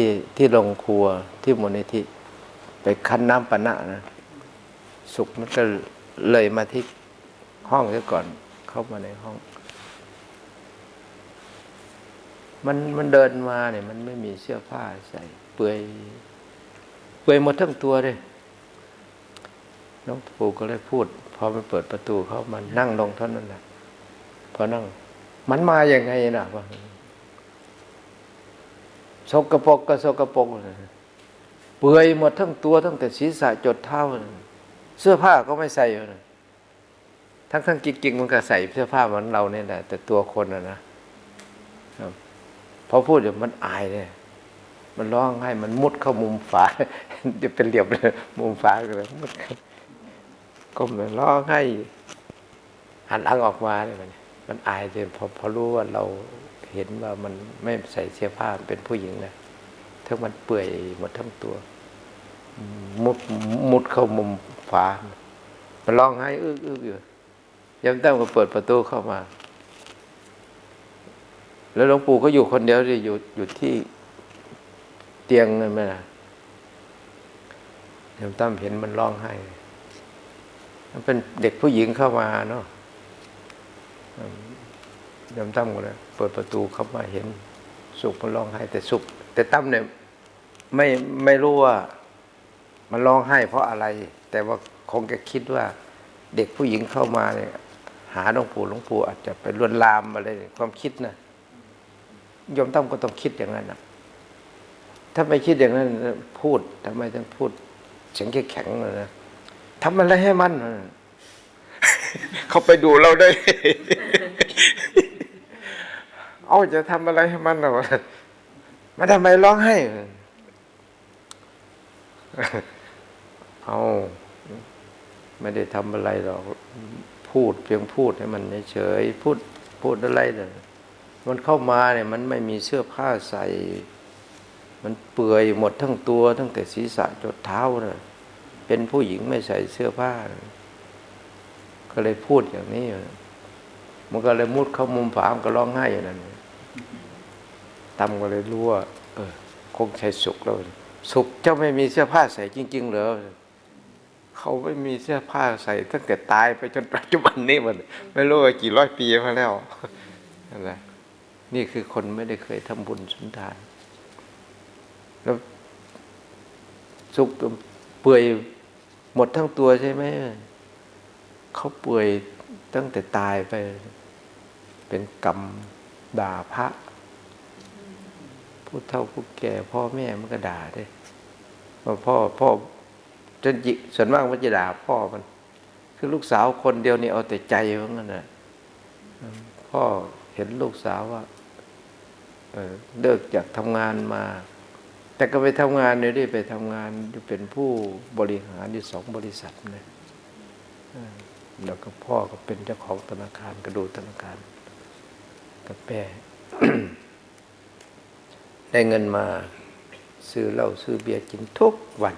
ที่ที่โรงครัวที่มูลนิธิไปคั้นน้ำปะนะนะ สุกมันก็เลยมาที่ห้องซะก่อน เข้ามาในห้อง มันมันเดินมาเนี่ยมันไม่มีเสื้อผ้าใส่ เปลือยเปลือยหมดทั้งตัวเลยน้องปู่ก็เลยพูดพอมันเปิดประตูเข้ามันนั่งลงเท่านั้นแหละพอนั่ง มันมาอย่างไงนะวะ สกปรกก็สกปรกเลยเปื่อยหมดทั้งตัวตั้งแต่ศีรษะจดเท้าเสื้อผ้าก็ไม่ใส่เลยทั้งทั้งจริงๆมันก็ใส่เสื้อผ้าเหมือนเราเนี่ยแหละแต่ตัวคนอะนะพอพูดเดี๋ยวมันอายเลยมันร้องให้มันมุดเข้ามุมฝาจะเป็นเหลี่ยมเลยมุมฝาก็เลยมุดเข้าก้มเลยร้องให้หันหลังออกมาเนี่ยมันมันอายเลยพอพอรู้ว่าเรา เห็นว่ามันไม่ใส่เสื้อผ้าเป็นผู้หญิงนะทั้งมันเปื่อยหมดทั้งตัว มุดมุดเข้ามุมฝามันร้องไห้อึกอึกอยู่ยามตั้มก็เปิดประตูเข้ามา แล้วหลวงปู่ก็อยู่คนเดียวที่อยู่อยู่ที่เตียงนั่นไหมล่ะยามตั้มเห็นมันร้องไห้มันเป็นเด็กผู้หญิงเข้ามาเนาะยามตั้มก็เลย เปิดประตูเข้ามาเห็นสุกมันร้องไห้แต่สุกแต่ตั้มเนี่ยไม่ไม่รู้ว่ามันร้องไห้เพราะอะไร แต่ว่าคงจะคิดว่าเด็กผู้หญิงเข้ามาเนี่ยหาหลวงปู่หลวงปู่อาจจะไปลวนลามอะไรเนี่ยความคิดนะยมตั้มก็ต้องคิดอย่างนั้นนะถ้าไม่คิดอย่างนั้น พูดทำไมต้องพูดเสียงแข็งๆเลยนะทำอะไรให้มันเขาไปดูเราได้ เอาจะทำอะไรให้มันหรอมาทำไมร้องไห้เอาไม่ได้ทำอะไรหรอก พูดเพียงพูดให้มันเฉยพูดพูดอะไรเนี่ยมันเข้ามาเนี่ย มันไม่มีเสื้อผ้าใส่ มันเปื่อยหมดทั้งตัว ตั้งแต่ศีรษะจดเท้าเนี่ยเป็นผู้หญิงไม่ใส่เสื้อผ้า ก็เลยพูดอย่างนี้มันก็เลยมุดเข้ามุมฝามก็ร้องไห้อย่างนั้น ตำก็เลยรู้ว่า เออ คงใช้สุกแล้ว สุขเจ้าไม่มีเสื้อผ้าใส่จริง ๆ เหรอเขาไม่มีเสื้อผ้าใส่ตั้งแต่ตายไปจนปัจจุบันนี้มันไม่รู้ว่ากี่ร้อยปีมาแล้วนะนี่คือคนไม่ได้เคยทำบุญสุนทาน แล้วสุกเปื่อยหมดทั้งตัวใช่ไหมเขาเปื่อยตั้งแต่ตายไป เป็นกรรมด่าพระ ผู้เฒ่าผู้แก่พ่อแม่มันก็ด่าด้ว่าพ่อพ่อจนจิส่วนมากมันจะด่าพ่อมัน คือลูกสาวคนเดียวนี่เอาแต่ใจว่างั้นนะพ่อเห็นลูกสาวว่าเออเลิกจากทำงานมา แต่ก็ไปทำงานเนี่ยได้ไปทำงานเป็นผู้บริหารอยู่สองบริษัทเลยแล้วก็พ่อก็เป็นเจ้าของธนาคารกระดูธนาคารกับแม่ ได้เงินมาซื้อเหล้าซื้อเบียร์กินทุกวัน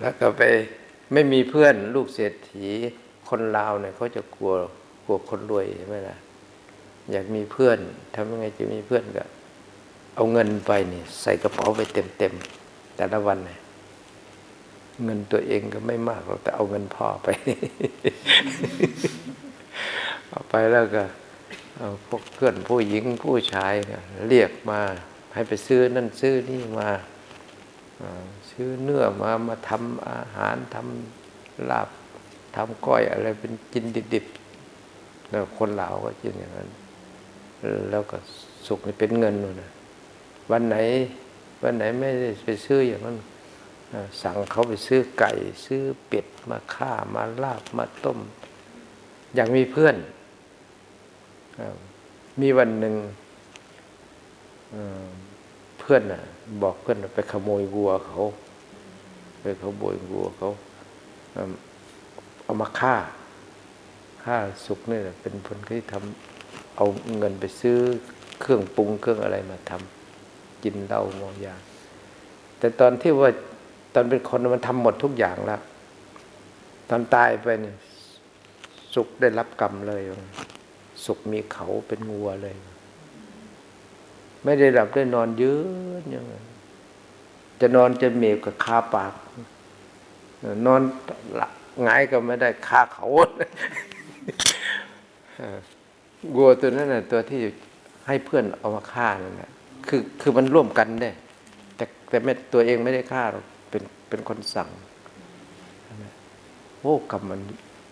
แล้วก็ไปไม่มีเพื่อนลูกเศรษฐีคนลาวเนี่ยเขาจะกลัวกลัวคนรวยใช่ไหมล่ะอยากมีเพื่อนทำยังไงจะมีเพื่อนก็ เอาเงินไปนี่ใส่กระเป๋าไปเต็มๆแต่ละวันเนี่ยเงินตัวเองก็ไม่มากหรอกแต่เอาเงินพ่อไป เอาไปแล้วก็เอา พวกเพื่อนผู้หญิงผู้ชายเนี่ยเรียกมาให้ไปซื้อนั่นซื้อนี่มาซื้อเนื้อมามาทำอาหารทำลาบทำก้อยอะไรเป็นกินดิบๆแล้วคนลาวก็กินอย่างนั้น แล้วก็สุกเป็นเงินนู่นนะวันไหน วันไหนไม่ได้ไปซื้ออย่างนั้นสั่งเขาไปซื้อไก่ ซื้อเป็ดมาฆ่ามาลาบมาต้ม อย่างมีเพื่อน มีวันหนึ่งเพื่อนน่ะ บอกเพื่อนไปขโมยวัวเขาไปขโมยวัวเขาเอามาฆ่าฆ่าสุกนี่แหละเป็นคนที่ทำเอาเงินไปซื้อเครื่องปรุงเครื่องอะไรมาทำกินเหล้าเมายาแต่ตอนที่ว่าตอนเป็นคนมันทำหมดทุกอย่างแล้ว ตอนตายไปเนี่ยสุกได้รับกรรมเลย สุกมีเขาเป็นงัวเลย ไม่ได้หลับได้นอนเยืนอย่างนั้นจะนอนจะเมบกับคาปาก นอนหลับงายก็ไม่ได้คาเขาวัวตัวนั้นน่ะตัวที่ให้เพื่อนเอามาฆ่านั่นแหละคือคือมันร่วมกันได้ แต่แต่ไม่ตัวเองไม่ได้ฆ่าหรอกเป็นเป็นคนสั่งโอ้กรรมมัน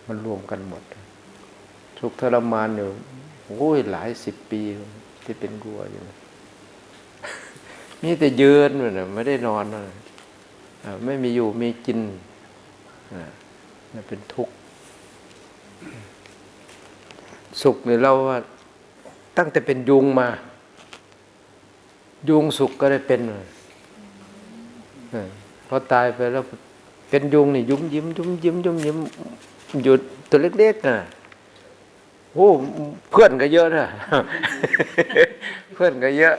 มันรวมกันหมด ทุกทรมานอยู่โอ้ยหลายสิบปีที่เป็นวัวอยู่นะมีแต่ยืนมันนะไม่ได้นอนเลยไม่มีอยู่มีกินนั่เป็นทุกข์ สุขเนี่ยเราว่า ตั้งแต่เป็นยุงมา ยุงสุขก็ได้เป็นเลยพอตายไปแล้วเป็นยุงนี่ ยุ้มยิ้มยุ้มยิ้มยุ้มยิ้มอยู่ตัวเล็กๆน่ะ โอ้เพื่อนก็เยอะนะเพื่อนก็เยอะ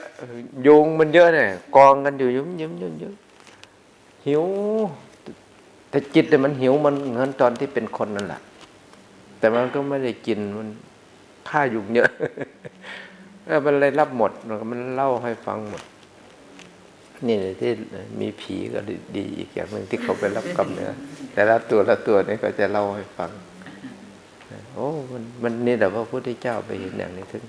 ยุงมันเยอะเนี่ยกองกันอยู่ยุ้มยิ้มยุ้มยิ้มหิว แต่จิตเนี่ยมันหิวมันเหมือนตอนที่เป็นคนนั่นแหละแต่มันก็ไม่ได้กินมันฆ่ายุงเยอะเออมันเลยรับหมดมันเล่าให้ฟังหมด นี่ที่มีผีก็ดีอีกอย่างหนึ่งที่เขาไปรับกรรมเนี่ยแต่ละตัวละตัวนี่ก็จะเล่าให้ฟัง โอ้มันมันนี่แต่ว่าพระพุทธเจ้าไปเห็นอย่างนี้ถึง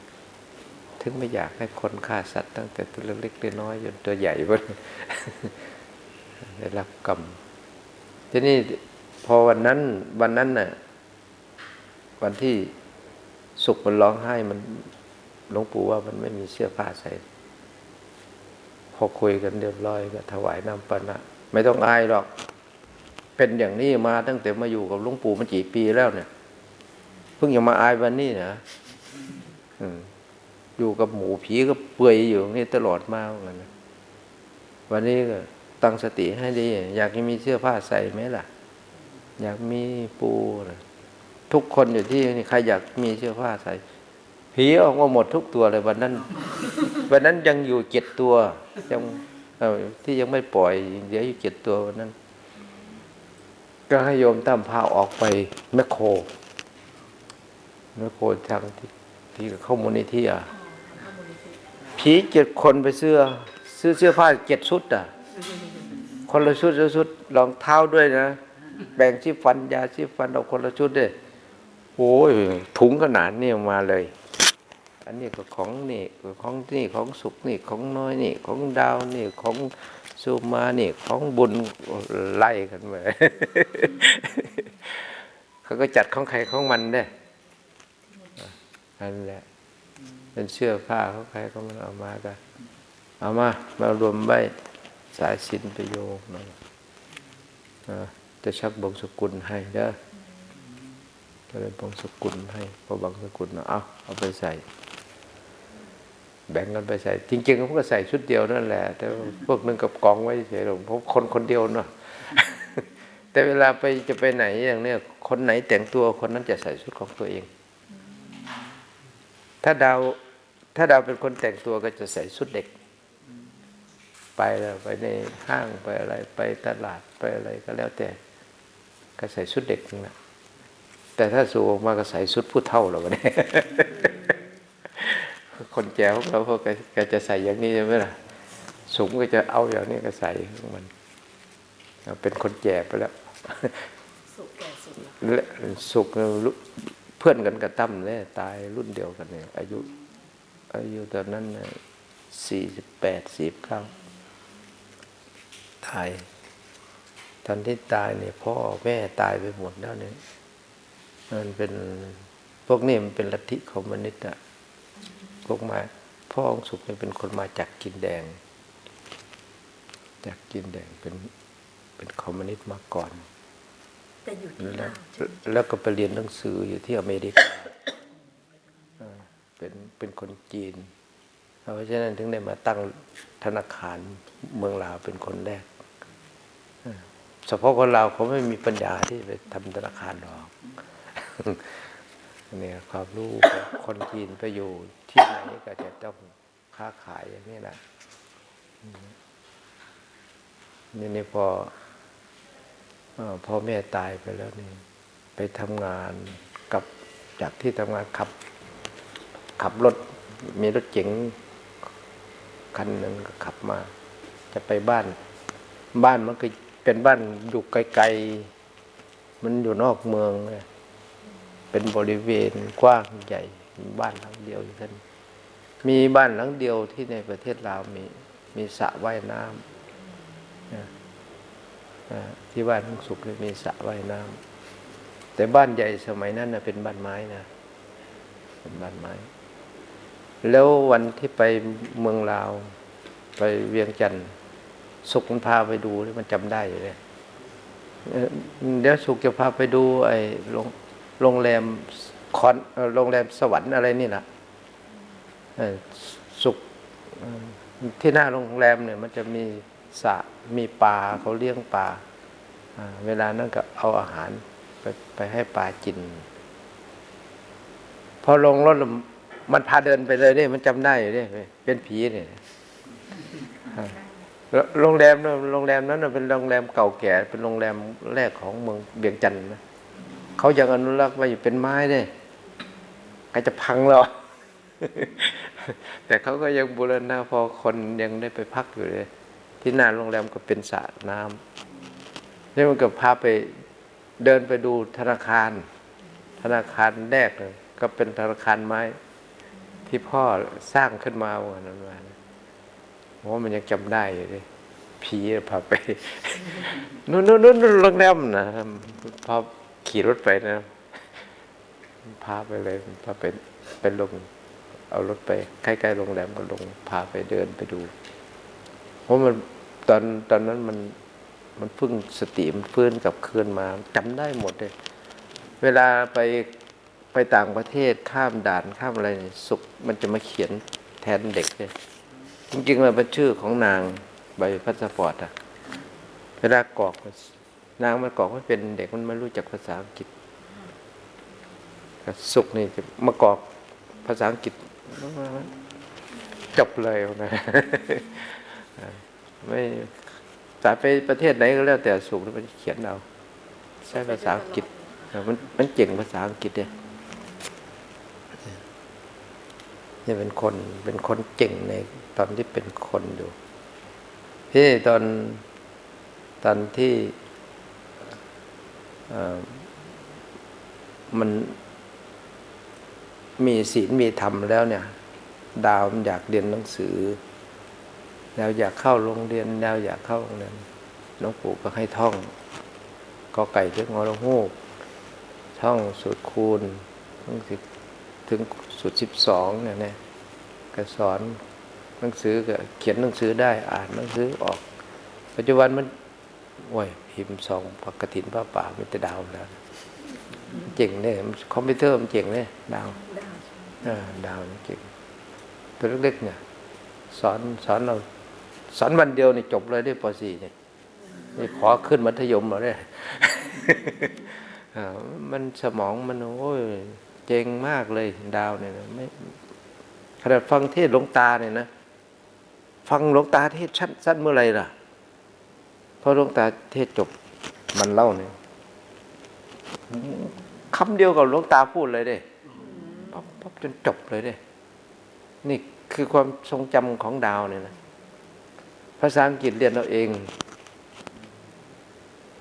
ถึงไม่อยากให้คนฆ่าสัตว์ตั้งแต่ตัวเล็กๆน้อยๆจนตัวใหญ่หมดได้รับกรรมทีนี้พอวันนั้น วันนั้นน่ะ วันที่สุกมันร้องไห้มันหลวงปู่ว่ามันไม่มีเสื้อผ้าใส่พอคุยกันเรียบร้อยก็ถวายน้ำปานะไม่ต้องอายหรอก เป็นอย่างนี้มาตั้งแต่มาอยู่กับหลวงปู่มันกี่ปีแล้วเนี่ย เพิ่งจะมาอายวันนี้นะอืมอยู่กับหมูผีก็เปื่อยอยู่อย่างนี่ตลอดมาเหมือนกันนะวันนี้ก็ตั้งสติให้ดี อยากจะมีเสื้อผ้าใส่ไหมล่ะ อยากมีปูนะทุกคนอยู่ที่นี่ใครอยากมีเสื้อผ้าใส่ ผีออกมาหมดทุกตัวเลยวันนั้น วันนั้นยังอยู่เจ็ดตัวยังเอ่อที่ยังไม่ปล่อยเดี๋ยวอยู่เจ็ดตัววันนั้น ก็ให้โยมตั้มพาออกไปแมคโคร แมคโครทางที่ที่เข้ามูลนิธิอะผีเจ็ดคนไปเสื้อ ซื้อเสื้อผ้าเจ็ดชุดอะ คนละชุดละชุดรองเท้าด้วยนะ แบ่งที่ฟันยาที่ฟันเอาคนละชุดด้วยโอ้ยถุงขนาดนี้ออกมาเลย อันนี้ก็ของนี่ของนี่ของสุกนี่ของน้อยนี่ของดาวนี่ของซูมานี่ของบุญไล่กันไปเขาก็จัดของใครของมันได้ นั่นแหละเป็นเสื้อผ้าเของใครของมันเอามากันเอามามารวมไว้สายสินประโยคน่อยอ่าจะชักบงสกุลให้เด้อจะเป็นบงสกุลให้พอบงสกุลเนาะเอาเอาไปใส่ แบ่งกันไปใส่ จริงๆผมก็ใส่ชุดเดียวนั่นแหละ แต่พวกนึงกับกองไว้เฉยๆหรอกเพราะคนคนเดียวเนาะแต่เวลาไปจะไปไหนอย่างเนี้ยคนไหนแต่งตัวคนนั้นจะใส่ชุดของตัวเอง ถ้าดาวถ้าดาวเป็นคนแต่งตัวก็จะใส่ชุดเด็ก ไปแล้วไปในห้างไปอะไรไปตลาดไปอะไรก็แล้วแต่ ก็ใส่ชุดเด็กนั่นแหละแต่ถ้าสูงออกมาก็ใส่ชุดผู้เฒ่าแล้วก็เนี่ยคนแก่ของเราพวกแกจะใส่อย่างนี้ใช่ไหมล่ะสูงก็จะเอาอย่างนี้ก็ใส่ของมันเป็นคนแก่ไปแล้วสุขแก่สุขและสุข เพื่อนกันกับตั้มเนี่ยตายรุ่นเดียวกันเนี่ยอายุ อายุตอนนั้นสี่สิบแปดสี่เก้าตายตอนที่ตายเนี่ยพ่อแม่ตายไปหมดแล้วเนี่ยมันเป็นพวกนี้มันเป็นลัทธิคอมมิวนิสต์อะพวกมาพ่อองค์สุขเนี่ยเป็นคนมาจากกินแดง จากกินแดงเป็นเป็นคอมมิวนิสต์มาก่อน แต่อยู่ที่แล้ลาววใช่ไหมแล้วก็ไปเรียนหนังสืออยู่ที่อเมริกาอ่าเป็นเป็นคนจีน เพราะฉะนั้นถึงได้มาตั้งธนาคารเมืองลาวเป็นคนแรกอ่าเฉพาะคนลาวเขาไม่มีปัญญาที่ไปทำธนาคารหรอกเนี่ยความรู้ของคนจีนไปอยู่ที่ไหนก็จะต้องค้าขายอย่างนี้นะอืมนี่นี่พอเอ่อ พ่อแม่ตายไปแล้วนี่ ไปทำงานกับจากที่ทำงานขับ ขับรถมีรถเก๋งคันหนึ่งก็ขับมา จะไปบ้าน บ้านมันก็เป็นบ้านอยู่ไกลๆ มันอยู่นอกเมืองเลยเป็นบริเวณกว้างใหญ่มีบ้านหลังเดียวอยู่ท่านมีบ้านหลังเดียวที่ในประเทศลาวมีมีสระว่ายน้ำ ที่บ้านทั้งสุขมีสระว่ายน้ำแต่บ้านใหญ่สมัยนั้นนะเป็นบ้านไม้นะเป็นบ้านไม้ แล้ววันที่ไปเมืองลาว ไปเวียงจันทร์สุขมันพาไปดูมันจำได้อยู่เลยเอ่อเดี๋ยวสุขจะพาไปดู ไอ้โรงงแรมคอนโรงแรมสวรรค์อะไรนี่นะเอ่อสุขที่หน้าโรงแรมเนี่ย มันจะมีสระ มีปลาเขาเลี้ยงปลาเวลานั้นก็เอาอาหารไปไปให้ปลากิน พอลงรถมันพาเดินไปเลยเนี่ยมันจำได้อยู่เนี่ยเป็นผีเนี่ยโรงแรมนั้นโรงแรมนั้นเป็นโรงแรมเก่าแก่ เป็นโรงแรมแรกของเมืองเวียงจันทร์นะเขายังอนุรักษ์ไว้อยู่เป็นไม้เลยใครจะพังเราแต่เขาก็ยังบูรณะพอคนยังได้ไปพักอยู่เลย ที่หน้าโรงแรมก็เป็นสระน้ำนี่มันก็พาไปเดินไปดูธนาคาร ธนาคารแรกเลยก็เป็นธนาคารไม้ที่พ่อสร้างขึ้นมาวันนั้นมานะโอ้มันยังจำได้อยู่เลยผีพาไปนู่นนู่นนู่นโรงแรมนะพอขี่รถไปนะพาไปเลยพาไปไปลง เอารถไปใกล้ๆโรงแรมก็ลง พาไปเดินไปดู เพราะมันตอนตอนนั้นมันมันเพิ่งสติมันฟื้นกลับคืนมาจำได้หมดเลย เวลาไปไปต่างประเทศข้ามด่านข้ามอะไรสุขมันจะมาเขียนแทนเด็กเลยจริงๆมันเป็นชื่อของนางใบพัสปอร์ตอะเวลากรอกนางมันกรอกไม่เป็นเด็กมันไม่รู้จักภาษาอังกฤษสุกนี่จะมากรอกภาษาอังกฤษจบเลยนะ ไม่สายไปประเทศไหนก็แล้วแต่สุกมันเขียนเอาใช้ภาษาอังกฤษมันมันเจ๋งภาษาอังกฤษเนี่ยนี่เป็นคนเป็นคนเก่งในตอนที่เป็นคนอยู่ที่ตอนตอนที่มันมีศีลมีธรรมแล้วเนี่ย ดาวมันอยากเรียนหนังสือ แล้วอยากเข้าโรงเรียนแล้วอยากเข้าโรงเรียนหลวงปู่ก็ให้ท่องกอไก่ถึงงอลงหูกท่องสูตรคูณท่องสิบถึงสุดสิบสองเนี่ยนะก็สอนหนังสือก็เขียนหนังสือได้อ่านหนังสือออก ปัจจุบันมันโอ้ยพิมพ์สองปกตินพระป่าไม่แต่ดาวแล้วเจ๋งเนี่ยคอมพิวเตอร์มันเจ๋งเนี่ยดาวด้เออดาวมันเจ๋งตัวเล็กๆเนี่ยสอนสอนเรา สอนวันเดียวนี่จบเลยได้ป .4 เนี่ยนี่ขอขึ้นมัธยมมาเนี่ยมันสมองมันโอ้ยเจ๋งมากเลยดาวเนี่ยนะไม่ขนาดฟังเทศหลวงตาเนี่ยนะฟังหลวงตาเทศน์สั้นสั้นเมื่อไหรล่ะพอหลวงตาเทศจบมันเล่าเนี่ยคำเดียวกับหลวงตาพูดเลยเด้ปั๊บปั๊บจนจบเลยเด้นี่คือความทรงจำของดาวเนี่ยนะ ภาษาอังกฤษเรียนเราเอง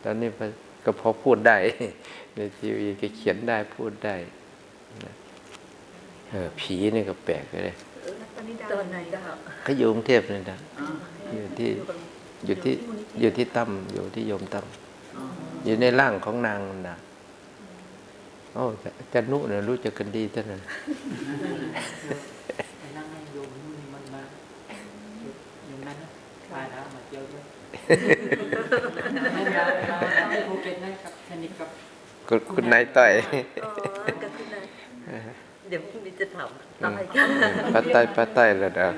ตอนนี้ก็พอพูดได้ ในทีวีก็เขียนได้พูดได้เออผีนี่ก็แปลกเลยตอนไหนเขาอยู่กรุงเทพนี่นะอยู่ที่อยู่ที่อยู่ที่ตั้มอยู่ที่โยมตั้มอยู่ในร่างของนางนะโอ้จันนุเนี่ยรู้จักกันดีท่านนั้น ครับสนิทกับคุณคุณนายต่อยอ๋อก็คือนะเดี๋ยวพรุ่งนี้จะถามอะไรกันป้าใต้ป้าใต้เลยนะ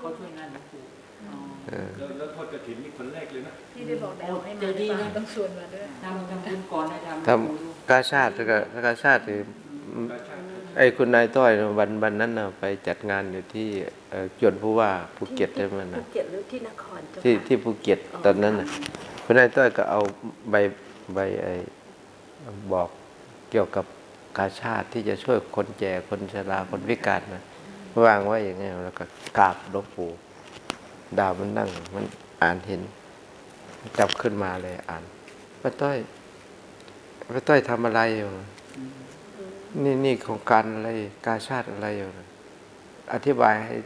เขาช่วยงานหลวงปู่อ๋อเออแล้วแล้วทอดกระถินนี่คนแรกเลยนะพี่ได้บอกดาวให้เจมาอดีนะต้องชวนมาด้วยทำทำบุญก่อนนะทำทำกาชาติก็กาชาตินี่ ไอ้คุณนายต้อยน่ะวันวันนั้นน่ะไปจัดงานอยู่ที่เอ่อจวนผู้ว่าภูเก็ตได้ไหมภูนะเก็ตหรือที่นครเจ้าที่ค่ะที่ภูเก็ตตอนนั้นน่ะคุณนายต้อยก็เอาใบใบไอ้บอกเกี่ยวกับกาชาติที่จะช่วยคนแก่คนชราคนพิการนะวางไว้อย่างเงี้ยแล้วก็กราบหลวงปู่ดาวมันนั่ง มันอ่านเห็น จับขึ้นมาเลยอ่านป้าต้อยป้าต้อยทำอะไรอยู่ นี่นี่โครงการอะไรกาชาติอะไรอยู่นะอธิบายให้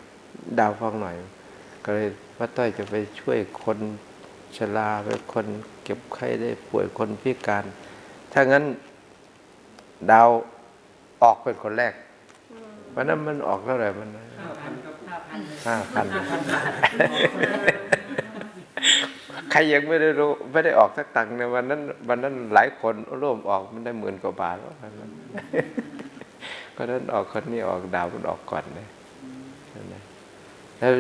ดาวฟังหน่อย ก็เลยป้าต้อยจะไปช่วยคนชราไปคนเก็บไข้ได้ป่วยคนพิการ ถ้างั้นดาวออกเป็นคนแรกวันนั้นมันออกเท่าไหร่มันห้าพันก็ห้าพัน ห้าพัน ห้าพันบาท ใครยังไม่ได้รู้ไม่ได้ออกสักตังค์ในวันนั้น วันนั้นหลายคนร่วมออกมันได้หมื่นกว่าบาทแล้ววันนั้นก็นั้นออกคนนี้ออกดาวมันออกก่อนเลยนั่นนะแล้ว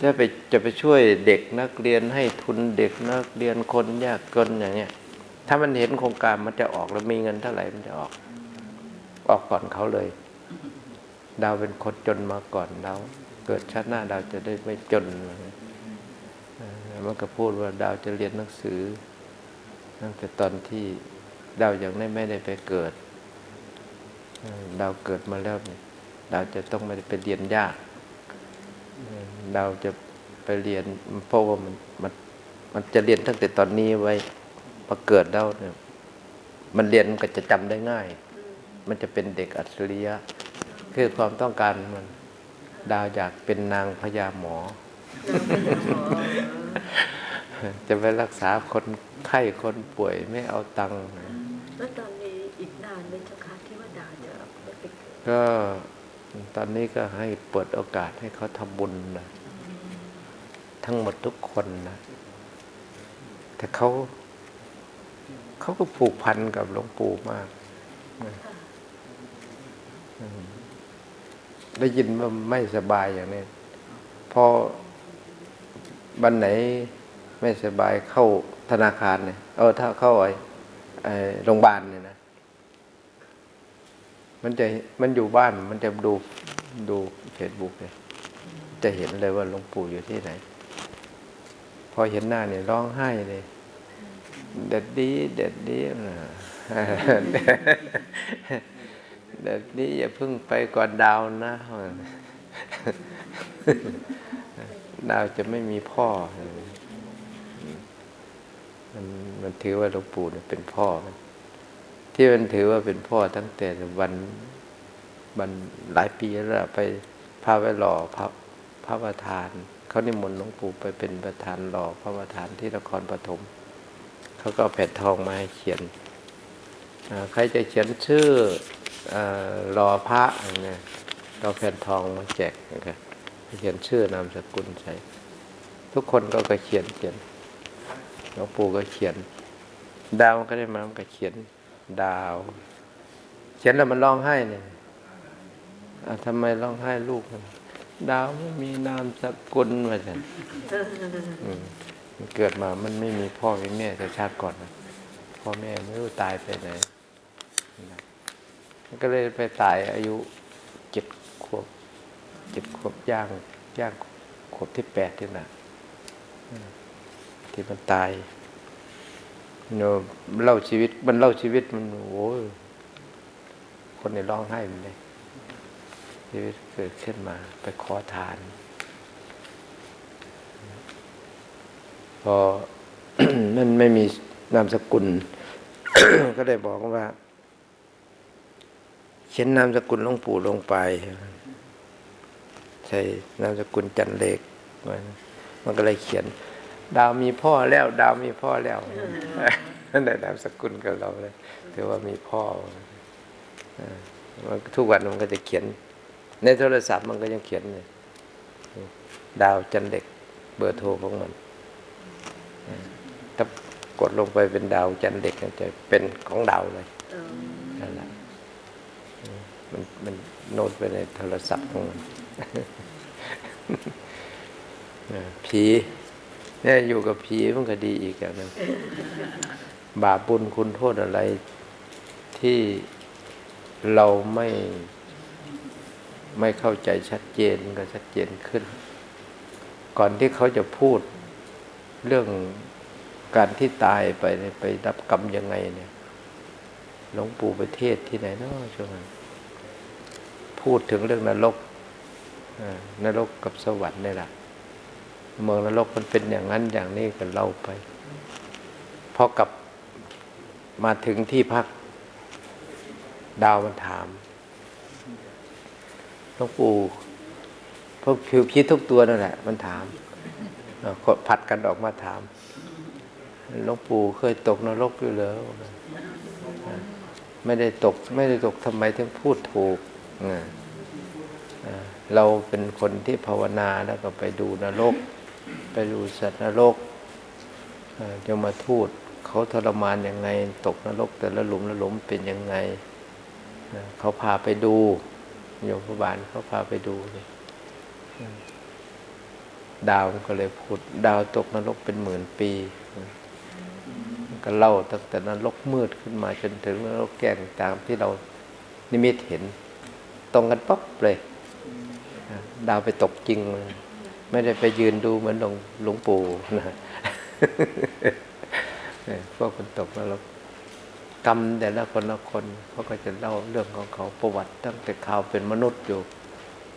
ถ้าไปจะไปช่วยเด็กนักเรียนให้ทุนเด็กนักเรียนคนยากจนอย่างเงี้ย ถ้ามันเห็นโครงการมันจะออกแล้วมีเงินเท่าไหร่มันจะออก ออกก่อนเขาเลย ดาวเป็นคนจนมาก่อนดาวเกิดชาติหน้าดาวจะได้ไม่จน มันก็พูดว่าดาวจะเรียนหนังสือ ตั้งแต่ตอนที่ดาวยังไม่ได้ไปเกิด ดาวเกิดมาแล้วเนี่ยดาวจะต้องไม่ได้ไปเรียนยาก ดาวจะไปเรียนเพราะว่ามันมันมันจะเรียนตั้งแต่ตอนนี้ไว้พอเกิดแล้วเนี่ยมันเรียนมันก็จะจำได้ง่าย มันจะเป็นเด็กอัจฉริยะ คือความต้องการมัน ดาวอยากเป็นนางพญาหมอ จะไปรักษาคนไข้คนป่วยไม่เอาตังค์แล้วตอนนี้อีกนานไหมเจ้าคะที่ว่าดาวจะไปเกิดก็ตอนนี้ก็ให้เปิดโอกาสให้เขาทำบุญนะทั้งหมดทุกคนนะแต่เขาเขาก็ผูกพันกับหลวงปู่มากนะอืมได้ยินว่าไม่สบายอย่างนี้พอ วันไหนไม่สบายเข้าธนาคารเนี่ยเออถ้าเข้าไอ้โรงพยาบาลเนี่ยนะ มันจะมันอยู่บ้านมันจะดูดูเฟซบุ๊กเนี่ยจะเห็นเลยว่าหลวงปู่อยู่ที่ไหน พอเห็นหน้าเนี่ยร้องไห้เลย เด็ดดี เด็ดดีนะเด็ดดีอย่าเพิ่งไปก่อนดาวนะ ดาวจะไม่มีพ่อ มันมันถือว่าหลวงปู่เป็นพ่อ ที่มันถือว่าเป็นพ่อตั้งแต่วันวันหลายปีแล้วไปพาไปหล่อพระพระประธาน เขานิมนต์หลวงปู่ไปเป็นประธานหล่อพระประธานที่นครปฐมเขาก็แผ่นทองมาให้เขียนใครจะเขียนชื่ออ่ารอพระเงี้ยเราแผ่นทองมาแจกนะครับ เขียนชื่อนามสกุลใส่ทุกคนก็ก็เขียนเขียนหลวงปู่ก็เขียน ดาวก็ได้มามันก็เขียนดาว เขียนแล้วมันร้องไห้เนี่ยทำไมร้องไห้ลูกมันดาวไม่มีนามสกุลมาจันมันเกิดมามันไม่มีพ่อมีแม่แต่ชาติก่อนนะพ่อแม่ไม่รู้ตายไปไหน ก็เลยไปตายอายุเจ็ดขวบ เจ็ดขวบย่าง ย่างขวบที่แปดที่น่ะที่มันตายเนาะเล่าชีวิต มันเล่าชีวิตมันโอ้ยคนในร้องไห้มันเลยชีวิตเกิดขึ้นมา ไปขอทาน พอมันไม่มีนามสกุล ก็เลยบอกว่าเขียนนามสกุลหลวงปู่ลงไป ใช่นามสกุลจันเลกมันมันก็เลยเขียน ดาวมีพ่อแล้ว ดาวมีพ่อแล้วนั่นแหละนามสกุลกับเราเลยถือว่ามีพ่อเออมันทุกวันมันก็จะเขียน ในโทรศัพท์มันก็ยังเขียนเลยดาวจันเด็ก เบอร์โทรของมันเออถ้ากดลงไปเป็นดาวจันเด็กมันจะเป็นของดาวเลยเออนั่นแหละเออมันมันโน้ตไปในโทรศัพท์ของมันเออ ผีเนี่ยอยู่กับผีมันก็ดีอีกอย่างนึงบาปบุญคุณโทษอะไรที่เราไม่ไม่เข้าใจชัดเจนก็ชัดเจนขึ้น ก่อนที่เขาจะพูดเรื่องการที่ตายไปไปรับกรรมยังไงเนี่ยหลวงปู่ประเทศที่ไหนเนาะช่วงนั้นพูดถึงเรื่องนรก นรกกับสวรรค์นี่แหละเมืองนรกมันเป็นอย่างนั้นอย่างนี้กันเล่าไป พอกลับมาถึงที่พัก ดาวมันถามหลวงปู่พวกผิวพิษทุกตัวนั่นแหละ มันถามกดผัดกันออกมาถามหลวงปู่เคยตกนรกอยู่แล้วไม่ได้ตก ไม่ได้ตกทำไมถึงพูดถูกอ่า เราเป็นคนที่ภาวนาแล้วก็ไปดูนรก ไปดูสัตว์นรกเอ่อจะมาทูตเขาทรมานยังไง ตกนรก แต่ละหลุมละหลุมเป็นยังไง เขาพาไปดู โยมพบาลเขาพาไปดูเลยดาวก็เลยพูดดาวตกนรกเป็นหมื่นปี ก็เล่าตั้งแต่นรกมืดขึ้นมาจนถึงนรกแก่งตามที่เรานิมิตเห็น ตรงกันปั๊บเลย ดาวไปตกจริง ไม่ได้ไปยืนดูเหมือนหลวงหลวงปู่นะพวกคนตกแล้วเรากรรมแต่ละคนละคนเขาก็จะเล่าเรื่องของเขาประวัติ ตั้งแต่ข่าวเป็นมนุษย์อยู่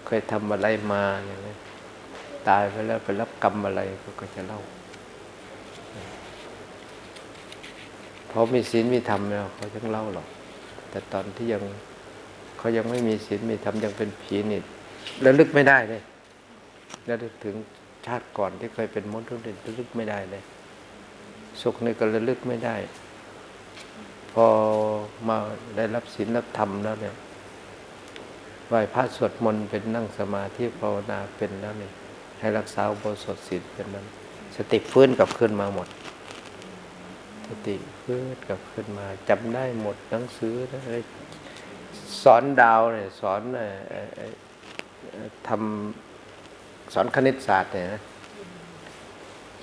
เคยทำอะไรมาอย่างนี้ตายไปแล้วไปรับกรรมอะไรเขาก็จะเล่าเพราะมีศีลมีธรรมแล้วเขาจึงเล่าหรอก แต่ตอนที่ยังเขายังไม่มีศีลมีธรรมยังเป็นผีนี่ ระลึกไม่ได้เลยระลึกถึงชาติก่อนที่เคยเป็นมนุษย์ระลึกไม่ได้เลย สุขนี่ก็ระลึกไม่ได้ พอมาได้รับศีลรับธรรมแล้วเนี่ยไหว้พระสวดมนต์เป็นนั่งสมาธิภาวนาเป็นแล้วเนี่ยให้รักษาอุโบสถศีลเป็นนั้น สติฟื้นกลับขึ้นมาหมด สติฟื้นกลับขึ้นมาจำได้หมดหนังสือเลยสอนดาวเนี่ยสอน ทำสอนคณิตศาสตร์เนี่ยนะ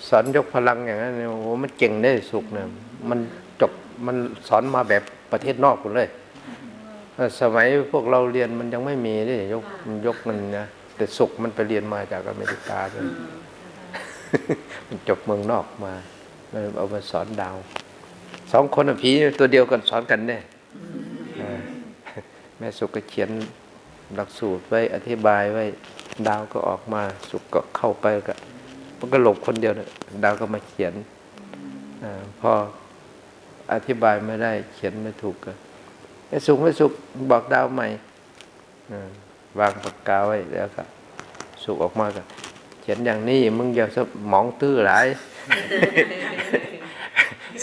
สอนยกพลังอย่างนั้นเนี่ยโอ้โหมันเก่งได้สุกเนี่ยมันจบมันสอนมาแบบประเทศนอกหมดเลยเออสมัยพวกเราเรียนมันยังไม่มีนี่ยกมันยกมันนะแต่สุกมันไปเรียนมาจากอเมริกาเลยมันจบเมืองนอกมาเลยเอามาสอนดาวสองคนน่ะผีตัวเดียวกันสอนกันเนี่ยเออแม่สุกก็เขียน หลักสูตรไว้อธิบายไว้ดาวก็ออกมาสุกก็เข้าไปก็มันก็หลบคนเดียวเนี่ยดาวก็มาเขียนอพออธิบายไม่ได้ เขียนไม่ถูกก็ไอ้สุกไม่สุกบอกดาวใหม่อวางปากกาไว้แล้วก็สุกออกมาก็เขียนอย่างนี้มึงอย่าสมองตื้อหลาย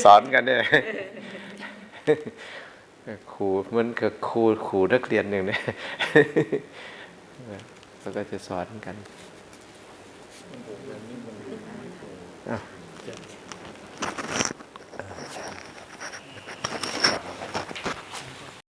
สอนกันเนี่ย ครูเหมันกับครูครูนักเรียนหนึ่งเนี่ยเขาก็จะสอนกัน